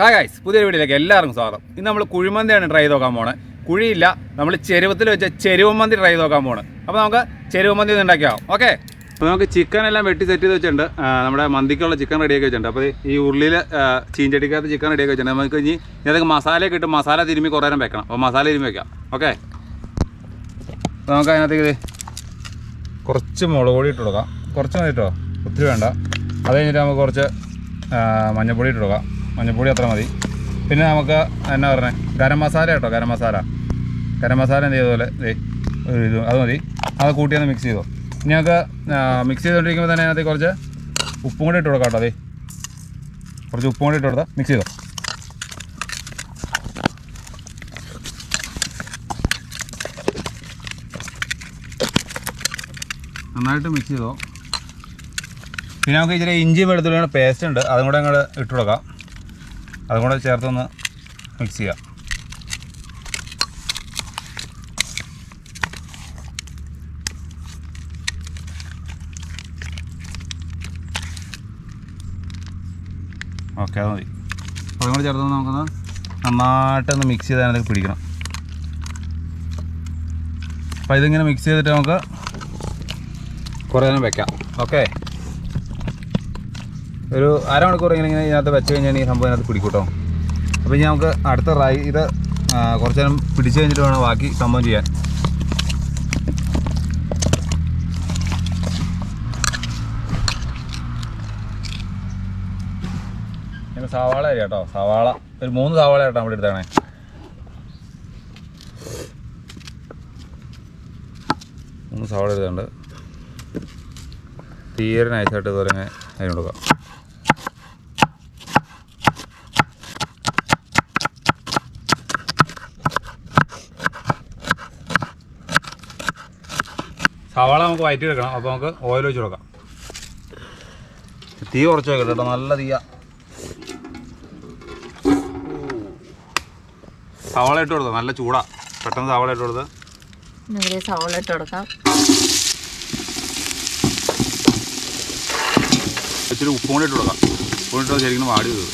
Hi guys പുതിയ വീഡിയോയിലേക്ക് എല്ലാവർക്കും സ്വാഗതം. ഇന്ന് നമ്മൾ കുഴിമന്തിയാണ് ട്രൈ ചെയ്ത് നോക്കാൻ പോണത് കുഴിയില്ല നമ്മൾ ചെരുവത്തിൽ വെച്ച ചെരുവമന്തി ട്രൈ ചെയ്ത് നോക്കാൻ പോണ്. അപ്പോൾ നമുക്ക് ചെരുവമന്തി ഉണ്ടാക്കിയാവും ഓക്കെ അപ്പോൾ നമുക്ക് ചിക്കൻ എല്ലാം വെട്ടി സെറ്റ് ചെയ്ത് വെച്ചിട്ടുണ്ട്. നമ്മുടെ മന്തിക്കുള്ള ചിക്കൻ റെഡിയാക്കി വെച്ചിട്ടുണ്ട്. അപ്പോൾ ഈ ഉള്ളിൽ ചീഞ്ചടിക്കകത്ത് ചിക്കൻ റെഡിയാക്കി വെച്ചിട്ടുണ്ട്. നമുക്ക് ഇനി ഇതൊക്കെ മസാലയൊക്കെ ഇട്ട് മസാല തിരുമ്മി കുറേ നേരം വെക്കണം. അപ്പോൾ മസാല തിരുമ്മി വെക്കാം. ഓക്കെ അപ്പോൾ നമുക്ക് അതിനകത്തേക്ക് കുറച്ച് മുളക് പൊടി ഇട്ട് കൊടുക്കാം. കുറച്ച് മതി കേട്ടോ. ഒത്തിരി വേണ്ട. അത് കഴിഞ്ഞിട്ട് നമുക്ക് കുറച്ച് മഞ്ഞൾപ്പൊടി ഇട്ട് കൊടുക്കാം. മഞ്ഞൾപ്പൊടി അത്ര മതി. പിന്നെ നമുക്ക് എന്നാ പറഞ്ഞത് ഗരം മസാല കേട്ടോ ഗരം മസാല. ഗരം മസാല എന്ത് ചെയ്തതുപോലെ ദേ ഒരു ഇത് അത് മതി. അത് കൂട്ടിയൊന്ന് മിക്സ് ചെയ്തോ. ഇനി നമുക്ക് മിക്സ് ചെയ്തുകൊണ്ടിരിക്കുമ്പോൾ തന്നെ അതിനകത്ത് കുറച്ച് ഉപ്പും കൂടി ഇട്ട് കൊടുക്കാം കേട്ടോ അതെ കുറച്ച് ഉപ്പും കൂടി ഇട്ട് കൊടുത്താൽ മിക്സ് ചെയ്തോ. നന്നായിട്ട് മിക്സ് ചെയ്തോ. പിന്നെ നമുക്ക് ഇച്ചിരി ഇഞ്ചി വെളുത്തുള്ളിയുടെ പേസ്റ്റ് ഉണ്ട്. അതും കൂടെ അങ്ങോട്ട് ഇട്ട് കൊടുക്കാം. അതും കൂടെ ചേർത്തൊന്ന് മിക്സ് ചെയ്യാം. ഓക്കെ അത് മതി. അതും കൂടെ ചേർത്തൊന്ന് നമുക്കൊന്ന് നന്നായിട്ടൊന്ന് മിക്സ് ചെയ്ത് അതിനകത്ത് പിടിക്കണം. അപ്പോൾ ഇതിങ്ങനെ മിക്സ് ചെയ്തിട്ട് നമുക്ക് കുറേ നേരം വെക്കാം. ഓക്കെ ഒരു അരമണിക്കൂർ ഇങ്ങനെ ഇങ്ങനെ ഇതിനകത്ത് വെച്ച് കഴിഞ്ഞാൽ ഈ സംഭവം ഇതിനകത്ത് പിടിക്കൂട്ടോ. അപ്പോൾ ഇനി നമുക്ക് അടുത്ത റൈ ഇത് കുറച്ച് നേരം പിടിച്ച് കഴിഞ്ഞിട്ട് വേണം ബാക്കി സംഭവം ചെയ്യാൻ. സവാള കേട്ടോ സവാള. ഒരു മൂന്ന് സവാള കേട്ടോ നമ്മുടെ എടുത്തേ മൂന്ന് സവാള എടുത്തുണ്ട് തീരെ നൈസായിട്ട് ഇതുപോലെ അതിന് കൊടുക്കാം. സവാള നമുക്ക് വയറ്റി എടുക്കണം അപ്പോൾ നമുക്ക് ഓയിൽ ഒഴിച്ച് കൊടുക്കാം. തീ കുറച്ച് വെക്കട്ടെ കേട്ടോ നല്ല തീയ. സവാള ഇട്ട് കൊടുത്തോ. നല്ല ചൂടാ. പെട്ടെന്ന് സവാള ഇട്ട് കൊടുത്ത്. സവാള സവോള ഇട്ട് കൊടുക്കാം. ഇച്ചിരി ഉപ്പും കൂടി ഇട്ട് കൊടുക്കാം. ഉപ്പും ഇട്ട് ശരിക്കും വാടി വരും.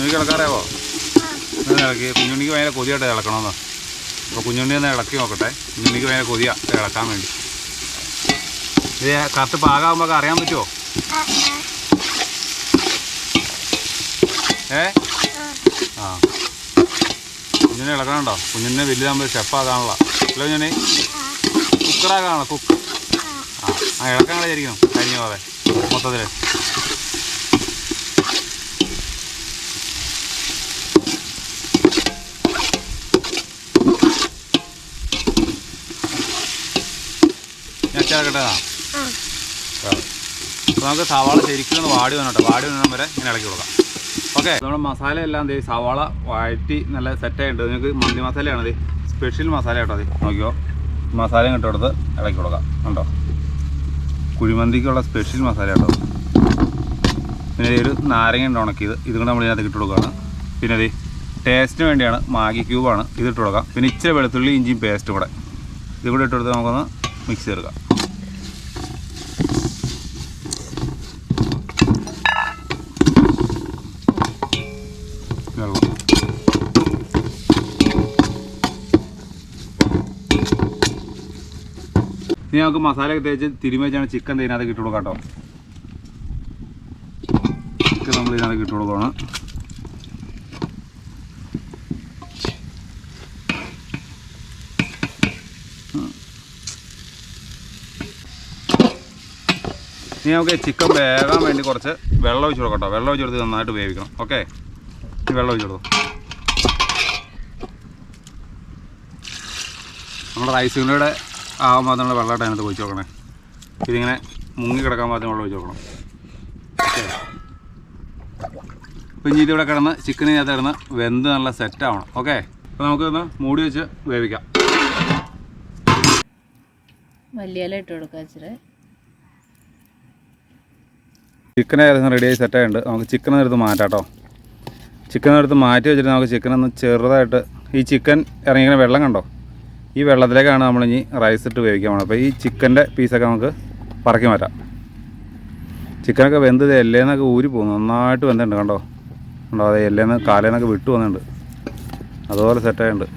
കുഞ്ഞുണ്ണിക്ക് ഇളക്കാറിയാവോ ഒന്ന് ഇളക്കി. കുഞ്ഞുണ്ണിക്ക് ഭയങ്കര കൊതിയായിട്ട് ഇളക്കണമെന്ന് അപ്പോൾ കുഞ്ഞുണ്ണി ഒന്ന് ഇളക്കി നോക്കട്ടെ. കുഞ്ഞുണ്ണിക്ക് ഭയങ്കര കൊതിയാ ഇളക്കാൻ വേണ്ടി. ഇത് കത്ത് പാകാകുമ്പോൾ അറിയാൻ പറ്റുമോ ഏ? ആ. കുഞ്ഞിനെ ഇളക്കണുണ്ടോ? കുഞ്ഞിനെ വലുതാകുമ്പോൾ ഷെഫാകാനുള്ള അല്ലോ കുഞ്ഞിനെ കുക്കറാകാണോ കുക്ക്. ആ ആ ഇളക്കാൻ കളിയായിരിക്കും കഴിഞ്ഞ പോലെ മൊത്തത്തിൽ ചേർക്കട്ടേതാ അപ്പോൾ നമുക്ക് സവാള ശരിക്കും ഒന്ന് വാടി വന്നോട്ടെ വാടി വന്നാൽ വരെ ഇങ്ങനെ ഇളക്കി കൊടുക്കാം. ഓക്കെ. നമ്മുടെ മസാല എല്ലാം ദേ സവാള വഴറ്റി നല്ല സെറ്റായിട്ടുണ്ട് നിങ്ങൾക്ക് മന്തി മസാലയാണ് അത് സ്പെഷ്യൽ മസാല കേട്ടോ അത് നോക്കിയോ മസാല കിട്ടും കൊടുത്ത് ഇളക്കി കൊടുക്കാം. കണ്ടോ? കുഴിമന്തിക്കുള്ള സ്പെഷ്യൽ മസാല കേട്ടോ പിന്നെ ഒരു നാരങ്ങ ഉണ്ട് ഉണക്കിയത് ഇതും കൂടെ നമ്മൾ ഇതിനകത്ത് ഇട്ട് കൊടുക്കുകയാണ്. പിന്നെ അത് ടേസ്റ്റിന് വേണ്ടിയാണ് മാഗി ക്യൂബാണ് ഇതിട്ട് കൊടുക്കാം. പിന്നെ ഇച്ചിരി വെളുത്തുള്ളി ഇഞ്ചിയും പേസ്റ്റും കൂടെ. ഇതുകൂടെ ഇട്ട് കൊടുത്ത് നമുക്കൊന്ന് മിക്സ് ചെയ്തെടുക്കാം വെള്ളം ഇനി നമുക്ക് മസാലയൊക്കെ തേച്ച് തിരുമ്മി വെച്ചാണ് ചിക്കൻ ഇതിനകത്ത് ഇട്ട് കൊടുക്കാം കേട്ടോ. ചിക്കൻ നമ്മൾ ഇതിനകത്ത് ഇട്ട് കൊടുക്കണം ഇനി നമുക്ക് ചിക്കൻ വേകാൻ വേണ്ടി കുറച്ച് വെള്ളം ഒഴിച്ച് കൊടുക്കാം കേട്ടോ. വെള്ളം ഒഴിച്ച് കൊടുത്ത് നന്നായിട്ട് വേവിക്കണം. ഓക്കെ വെള്ളം ഒഴിച്ച് കൊടുക്കും. നമ്മുടെ റൈസുകളുടെ ആകാൻ മാത്രമുള്ള വെള്ളമായിട്ട് അതിനകത്ത് ഒഴിച്ച് നോക്കണേ ഇതിങ്ങനെ മുങ്ങി കിടക്കാൻ മാത്രം വെള്ളം ഒഴിച്ച് നോക്കണം അപ്പം ഇനി ഇതിവിടെ കിടന്ന് ചിക്കനിനകത്ത് കിടന്ന് വെന്ത് നല്ല സെറ്റ് ആവണം. ഓക്കെ. അപ്പോൾ നമുക്കൊന്ന് മൂടി വെച്ച് വേവിക്കാം. മല്ലിയില ഇട്ട് കൊടുക്കാം ഇച്ചിരി. ചിക്കൻ ഏകദേശം റെഡിയായി സെറ്റായിട്ടുണ്ട് നമുക്ക് ചിക്കൻ എടുത്ത് മാറ്റാം കേട്ടോ. ചിക്കൻ എടുത്ത് മാറ്റി വെച്ചിട്ട് നമുക്ക് ചിക്കൻ ഒന്ന് ചെറുതായിട്ട് ഈ ചിക്കൻ ഇറങ്ങിക്കുന്ന വെള്ളം കണ്ടോ? ഈ വെള്ളത്തിലേക്കാണ് നമ്മളിനി റൈസ് ഇട്ട് വേവിക്കാൻ പോകണം അപ്പോൾ ഈ ചിക്കന്റെ പീസൊക്കെ നമുക്ക് പറക്കി മാറ്റാം. ചിക്കനൊക്കെ വെന്ത് ഇത് എല്ലേന്നൊക്കെ ഊരി പോകുന്നു. നന്നായിട്ട് വെന്തുണ്ട് കണ്ടോ? കണ്ടോ? അതെ എല്ലേന്ന് കാലേന്നൊക്കെ വിട്ടു വന്നിട്ടുണ്ട്. അതുപോലെ സെറ്റായിട്ടുണ്ട്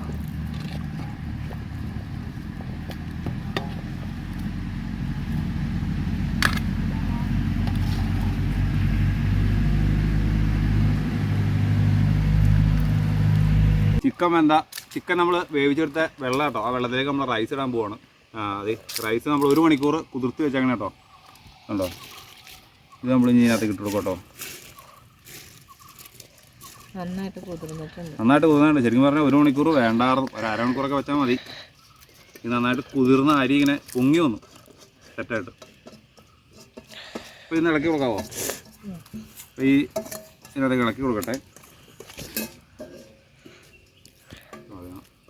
ചിക്കൻ വെന്ത ചിക്കൻ നമ്മൾ വേവിച്ചെടുത്ത വെള്ളം കേട്ടോ. ആ വെള്ളത്തിലേക്ക് നമ്മൾ റൈസ് ഇടാൻ പോവാണ്. അത് റൈസ് നമ്മൾ ഒരു മണിക്കൂർ കുതിർത്ത് വെച്ചേക്കണം കേട്ടോ. ഉണ്ടോ ഇത് നമ്മൾ ഇനി ഇതിനകത്ത് ഇട്ട് കൊടുക്കട്ടോ കേട്ടോ. നന്നായിട്ട് കുതിർന്നിട്ടുണ്ട്. നന്നായിട്ട് ശരിക്കും പറഞ്ഞാൽ ഒരു മണിക്കൂർ വേണ്ടാറ്. ഒരു അരമണിക്കൂറൊക്കെ വെച്ചാൽ മതി. ഇത് നന്നായിട്ട് കുതിർന്ന അരി ഇങ്ങനെ പൊങ്ങി വന്നു. സെറ്റായിട്ട് അപ്പോൾ ഇന്ന് ഇളക്കി കൊടുക്കാവോ? അപ്പോൾ ഈ ഇതിനകത്ത് ഇളക്കി കൊടുക്കട്ടെ.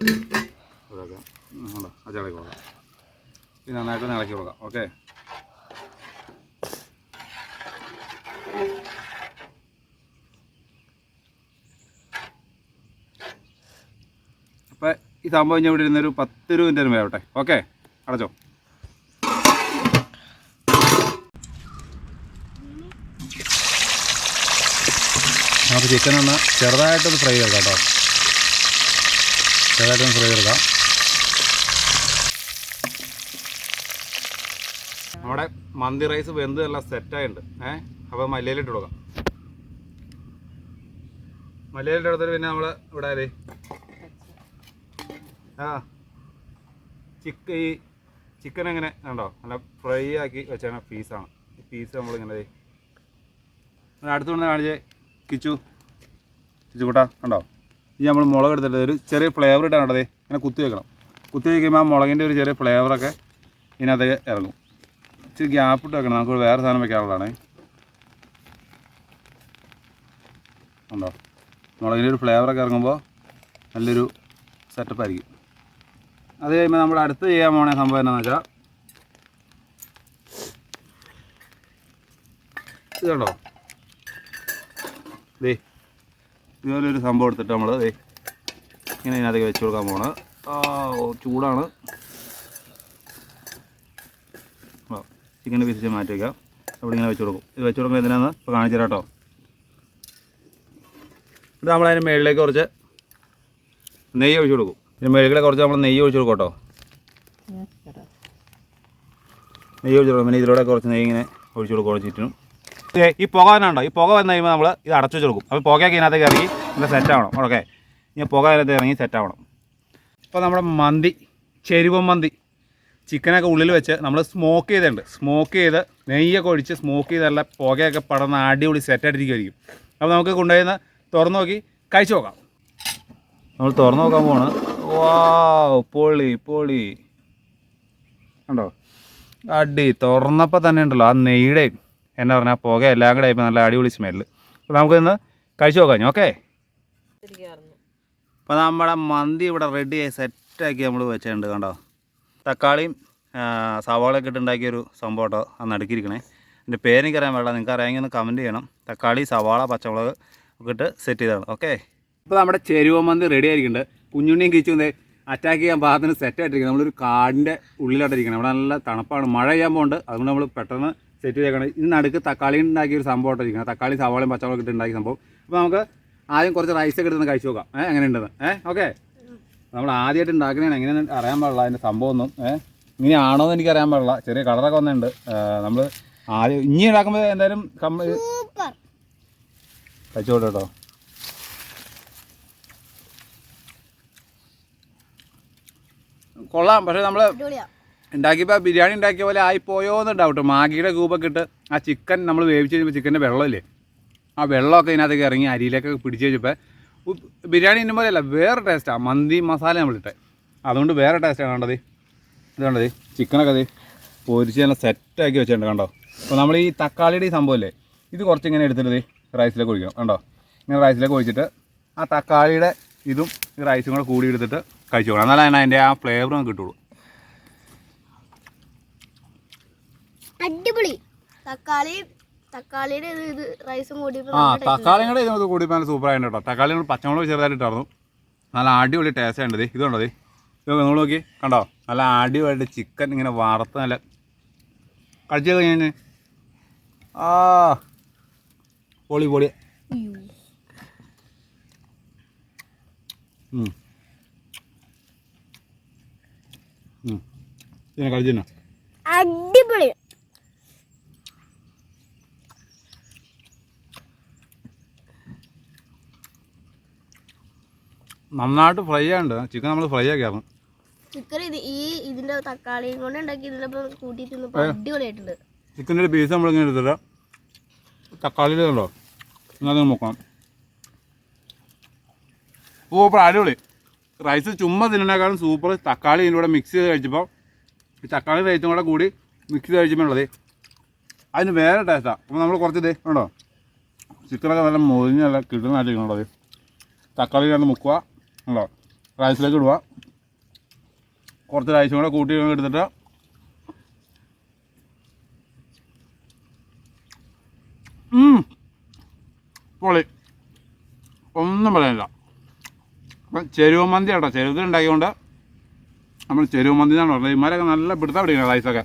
ഇതൊക്കെ. ഉണ്ടോ അത് ഇളക്കി കൊടുക്കാം ഇത് നന്നായിട്ട് ഇളക്കി കൊടുക്കാം. ഓക്കെ? അപ്പോൾ ഈ സംഭവം ഞാൻ ഇവിടെ ഇരുന്നൊരു പത്ത് രൂപ മിനിറ്റ് വേവട്ടെ ഓക്കെ? അടച്ചോ. അപ്പോൾ ചിക്കൻ ഒന്ന് ചെറുതായിട്ടൊന്ന് ഫ്രൈ ചെയ്തെടുക്കാം കേട്ടോ. ചെറുതായിട്ടൊന്ന് ഫ്രൈ നമ്മുടെ മന്തി റൈസ് വെന്ത് എല്ലാം സെറ്റായിട്ടുണ്ട് ഏഹ് അപ്പോൾ മല്ലിയിലിട്ട് കൊടുക്കാം. മല്ലിയിലിട്ട് എടുത്തിട്ട് പിന്നെ നമ്മൾ ഇവിടെ അല്ലേ ആ. ചിക്ക ഈ ചിക്കൻ എങ്ങനെ? ഉണ്ടോ നല്ല ഫ്രൈ ആക്കി വെച്ചാണ് പീസാണ് ഈ പീസ് നമ്മളിങ്ങനെ ദേ. അടുത്ത് കൊണ്ട് കാണിച്ചേ. കിച്ചു. കിച്ചു കൂട്ടാ കണ്ടോ? ഈ നമ്മൾ മുളക് എടുത്തിട്ട് ഒരു ചെറിയ ഫ്ലേവർ ഇട്ടാണ് ഇടതേ ഇങ്ങനെ കുത്തി വെക്കണം. കുത്തി വയ്ക്കുമ്പോൾ ആ മുളകിന്റെ ഒരു ചെറിയ ഫ്ലേവറൊക്കെ ഇതിനകത്ത് ഇറങ്ങും. ഇച്ചിരി ഗ്യാപ്പ് ഇട്ട് വെക്കണം. നമുക്ക് വേറെ സാധനം വെക്കാനുള്ളതാണ്. ഉണ്ടോ മുളകിന്റെ ഒരു ഫ്ലേവറൊക്കെ ഇറങ്ങുമ്പോൾ നല്ലൊരു സെറ്റപ്പ് ആയിരിക്കും. അത് കഴിയുമ്പോൾ നമ്മൾ അടുത്ത് ചെയ്യാൻ പോണ സംഭവം എന്താണെന്ന് വെച്ചാൽ ഇതുണ്ടോ ദേ ഇതുപോലെ ഒരു സംഭവം എടുത്തിട്ട് നമ്മൾ ഇങ്ങനെ ഇതിനകത്തേക്ക് വെച്ച് കൊടുക്കാൻ പോകണം ചൂടാണ്. ചിക്കന്റെ പീസ് മാറ്റി വയ്ക്കാം അവിടെ ഇങ്ങനെ വെച്ച് കൊടുക്കും. ഇത് വെച്ച് കൊടുക്കുമ്പോൾ എന്തിനാന്ന് ഇപ്പോൾ കാണിച്ചു കേട്ടോ ഇത് നമ്മളതിന് മേളിലേക്ക് കുറച്ച് നെയ്യ് ഒഴിച്ചു കൊടുക്കും. ഇതിന് മേളിലേക്ക് കുറച്ച് നമ്മൾ നെയ്യ് ഒഴിച്ചു കൊടുക്കും കേട്ടോ. നെയ്യ് ഒഴിച്ചു കൊടുക്കും. പിന്നെ ഇതിലൂടെ കുറച്ച് നെയ്യ് ഇങ്ങനെ ഒഴിച്ചു കൊടുക്കും ചുറ്റിനും. ഈ പുക വന്നുണ്ടോ ഈ പുക വന്നു കഴിയുമ്പോൾ നമ്മൾ ഇത് അടച്ചു വെച്ച് കൊടുക്കും. അപ്പോൾ പുകയൊക്കെ ഇതിനകത്തേക്ക് ഇറങ്ങി നല്ല സെറ്റ് ആവണം. ഓക്കെ. ഇനി പുക അതിനകത്ത് ഇറങ്ങി സെറ്റ് ആവണം. ഇപ്പോൾ നമ്മുടെ മന്തി ചെരുവ മന്തി ചിക്കനൊക്കെ ഉള്ളിൽ വെച്ച് നമ്മൾ സ്മോക്ക് ചെയ്തിട്ടുണ്ട്. സ്മോക്ക് ചെയ്ത് നെയ്യൊക്കെ ഒഴിച്ച് സ്മോക്ക് ചെയ്തല്ല പുകയൊക്കെ പടർന്ന് അടിപൊളി സെറ്റായിട്ടിരിക്കുമായിരിക്കും അപ്പോൾ നമുക്ക് കൊണ്ടുപോയി തുറന്നു നോക്കി കഴിച്ചു നോക്കാം. നമ്മൾ തുറന്നു നോക്കാൻ പോണ് വാ പൊളി പൊളി. ഉണ്ടോ അടി തുറന്നപ്പോൾ തന്നെ ഉണ്ടല്ലോ ആ നെയ്യുടെയും എന്നാ പറഞ്ഞാൽ പുക എല്ലാം കൂടെ ആയപ്പോൾ നല്ല അടിപൊളി സ്മെല്ല് അപ്പോൾ നമുക്കിന്ന് കഴിച്ചു നോക്കാം ഓക്കെ അപ്പോൾ നമ്മുടെ മന്തി ഇവിടെ റെഡി ആയി സെറ്റാക്കി നമ്മൾ വെച്ചിട്ടുണ്ട് കണ്ടോ? തക്കാളിയും സവാളയൊക്കെ ഇട്ട് ഉണ്ടാക്കിയൊരു സംഭവം കേട്ടോ അന്ന് അടുക്കിയിരിക്കണേ. എന്റെ പേരെനിക്കറിയാൻ പാടില്ല നിങ്ങൾക്ക് അറിയാമെങ്കിൽ ഒന്ന് കമന്റ് ചെയ്യണം. തക്കാളി സവാള പച്ചമുളക് ഒക്കെ ഇട്ട് സെറ്റ് ചെയ്തതാണ് ഓക്കെ ഇപ്പോൾ നമ്മുടെ ചെരുവ മന്തി റെഡി ആയിരിക്കുന്നുണ്ട്. കുഞ്ഞുണ്ണിയും കിച്ചുന്നേ അറ്റാക്ക് ചെയ്യാൻ പാകത്തിന് സെറ്റ് ആയിട്ടിരിക്കുന്നത് നമ്മളൊരു കാടിന്റെ ഉള്ളിലോട്ടിരിക്കണം ഇവിടെ നല്ല തണുപ്പാണ് മഴ ചെയ്യാൻ പോകുന്നുണ്ട് അതുകൊണ്ട് നമ്മൾ പെട്ടെന്ന് സെറ്റ് ചെയ്തേക്കണം. ഇത് നടുക്ക് തക്കാളി ഉണ്ടാക്കിയ ഒരു സംഭവം ഇരിക്കണം തക്കാളി സവാളയും പച്ചവളം ഇട്ട് ഉണ്ടാക്കിയ സംഭവം. അപ്പോൾ നമുക്ക് ആദ്യം കുറച്ച് റൈസ് ഒക്കെ എടുത്ത് കഴിച്ചു നോക്കാം. ഏഹ് എങ്ങനെ ഉണ്ടെന്ന്. ഏഹ് ഓക്കെ. നമ്മൾ ആദ്യമായിട്ട് ഉണ്ടാക്കുന്നതാണ് എങ്ങനെയാണ് അറിയാൻ പാടില്ല അതിന്റെ സംഭവം ഒന്നും. ഏഹ് ഇങ്ങനെയാണോ എന്ന് എനിക്ക് അറിയാൻ പാടില്ല. ചെറിയ കളറൊക്കെ വന്നിട്ടുണ്ട്. നമ്മൾ ആദ്യം ഇനി ഉണ്ടാക്കുമ്പോൾ എന്തായാലും കമ്മ കഴിച്ചോട്ടെ കേട്ടോ. കൊള്ളാം. പക്ഷേ നമ്മൾ ഉണ്ടാക്കിയപ്പോൾ ബിരിയാണി ഉണ്ടാക്കിയ പോലെ ആയിപ്പോയോ എന്ന് ഡൗട്ട് മാഗിയുടെ കൂപ്പൊക്കെ ഇട്ട് ആ ചിക്കൻ നമ്മൾ വേവിച്ച് കഴിയുമ്പോൾ ചിക്കന്റെ വെള്ളമില്ലേ? ആ വെള്ളമൊക്കെ ഇതിനകത്തേക്ക് ഇറങ്ങി അരിയിലേക്കൊക്കെ പിടിച്ച് കഴിച്ചപ്പോൾ ബിരിയാണി ഇന്ന പോലെയല്ല വേറെ ടേസ്റ്റാണ് മന്തി മസാല നമ്മളിട്ടെ അതുകൊണ്ട് വേറെ ടേസ്റ്റാണ് കണ്ടത്. ഇത് കണ്ടത് ചിക്കനൊക്കെ അത് പൊരിച്ച് നല്ല സെറ്റാക്കി വെച്ചിട്ടുണ്ട് കണ്ടോ? അപ്പോൾ നമ്മൾ ഈ തക്കാളിയുടെ ഈ സംഭവമല്ലേ? ഇത് കുറച്ച് ഇങ്ങനെ എടുത്തിട്ട് റൈസിലേക്ക് ഒഴിക്കണം. കണ്ടോ? ഇങ്ങനെ റൈസിലേക്ക് ഒഴിച്ചിട്ട് ആ തക്കാളിയുടെ ഇതും റൈസും കൂടെ കൂടി എടുത്തിട്ട് കഴിച്ചു പോകണം എന്നാലും അതിന്റെ ആ ഫ്ലേവറും കിട്ടുള്ളൂ. അടിപൊളി. തക്കാളി തക്കാളിയുടെ ഇത് റൈസും കൂടി ആ തക്കാളിയും കൂടെ ഇതിനകത്ത് കൂടി നല്ല സൂപ്പർ ആയിട്ട് കേട്ടോ. തക്കാളി പച്ചമുളക് ചെറുതായിട്ടായിരുന്നു നല്ല അടിപൊളി ടേസ്റ്റ് ഉണ്ട് ഇത്. കണ്ടോ ഇത്? ഇത് നിങ്ങൾ നോക്കി കണ്ടോ? നല്ല അടിപൊളിയായിട്ട് ചിക്കൻ ഇങ്ങനെ വറുത്ത് നല്ല കഴിച്ചു കഴിഞ്ഞ് ആ പൊളി പൊളി. ഉം. ഉം. ഇതിനെ കഴിച്ചു അടിപൊളി. നന്നായിട്ട് ഫ്രൈ ആണ്ട് ചിക്കൻ നമ്മൾ ഫ്രൈ ആക്കിയായിരുന്നു ചിക്കൻ ഇത് ഈ ഇതിന്റെ തക്കാളിയും കൊണ്ട് ഉണ്ടാക്കി ഇതിലപ്പം കൂട്ടി അടിപൊളിയായിട്ടുണ്ട്. ചിക്കന്റെ ഒരു പീസ് നമ്മളിങ്ങനെ എടുത്തിട്ട് തക്കാളിയിൽ ഉണ്ടോ ഇങ്ങനെ ഓ സൂപ്പർ അടിപൊളി. റൈസ് ചുമ്മാ തിന്നേക്കാളും സൂപ്പർ തക്കാളി ഇതിലൂടെ മിക്സ് ചെയ്ത് കഴിച്ചപ്പോൾ ഈ തക്കാളി റൈസും കൂടെ കൂടി മിക്സ് ചെയ്ത് കഴിച്ചപ്പോൾ ഉള്ളത്. അതിന് വേറെ ടേസ്റ്റാണ് അപ്പോൾ നമ്മൾ കുറച്ച് ഇതേ ഉണ്ടോ? ചിക്കനൊക്കെ നല്ല മൊരിഞ്ഞല്ല നല്ല കിട്ടുന്നതായിട്ടുള്ളത് തക്കാളി രണ്ട് മുക്കുക. ഉണ്ടോ? റൈസിലേക്ക് ഇടുക കുറച്ച് റൈസും കൂടെ കൂട്ടി എടുത്തിട്ട്. പൊളി. ഒന്നും പറയാനില്ല. അപ്പം ചെരുവ് മന്തി കേട്ടോ ചെരുവത്തിൽ ഉണ്ടാക്കിക്കൊണ്ട് നമ്മൾ ചെരുവ് മന്തി എന്നാണ് പറഞ്ഞത്. ഇമാരൊക്കെ നല്ല പിടുത്തം പിടിക്കണം റൈസൊക്കെ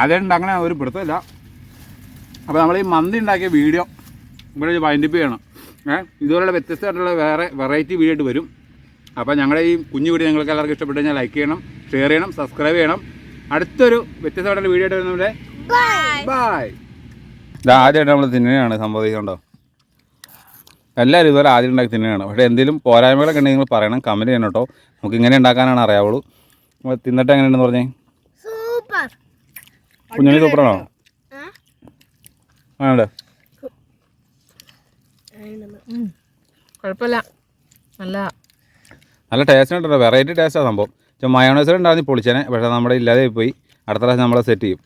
ആദ്യം അങ്ങനെ ഒരു പിടുത്തമില്ല. അപ്പോൾ നമ്മൾ ഈ മന്തി ഉണ്ടാക്കിയ വീഡിയോ ഇവിടെ വൈൻഡപ്പ് ചെയ്യണം ഇതുപോലുള്ള വ്യത്യസ്തമായിട്ടുള്ള വേറെ വെറൈറ്റി വീഡിയോ ആയിട്ട് വരും. അപ്പോൾ ഞങ്ങളുടെ ഈ കുഞ്ഞു വീഡിയോ നിങ്ങൾക്ക് എല്ലാവർക്കും ഇഷ്ടപ്പെട്ടു കഴിഞ്ഞാൽ ലൈക്ക് ചെയ്യണം ഷെയർ ചെയ്യണം സബ്സ്ക്രൈബ് ചെയ്യണം. അടുത്തൊരു വ്യത്യസ്തമായിട്ടുള്ള വീഡിയോ ആയിട്ട് വരുന്നവരെ ബായ് ഇത് ആദ്യമായിട്ട് നമ്മൾ തിന്നുകയാണ് സംഭവിക്കുന്നുണ്ടോ? എല്ലാവരും ഇതുപോലെ ആദ്യം ഉണ്ടാക്കി തിന്നുകയാണ്. പക്ഷേ എന്തെങ്കിലും പോരായ്മകളൊക്കെ ഉണ്ടെങ്കിൽ നിങ്ങൾ പറയണം കമന്റ് ചെയ്യണം കേട്ടോ. നമുക്ക് ഇങ്ങനെ ഉണ്ടാക്കാനാണ് അറിയാവുള്ളൂ. അപ്പോൾ തിന്നിട്ട് എങ്ങനെയുണ്ടെന്ന് പറഞ്ഞേ? സൂപ്പർ കുഞ്ഞുണ്ണി സൂപ്പറാണോ ആണോ. കുഴപ്പമില്ല. നല്ല നല്ല ടേസ്റ്റ് ഉണ്ടല്ലോ. വെറൈറ്റി ടേസ്റ്റാണ് സംഭവം. മയോണൈസ് ഉണ്ടായിരുന്നു പൊളിച്ചേനെ. പക്ഷേ നമ്മുടെ ഇല്ലാതെ പോയി. അടുത്ത പ്രാവശ്യം നമ്മളെ സെറ്റ് ചെയ്യും.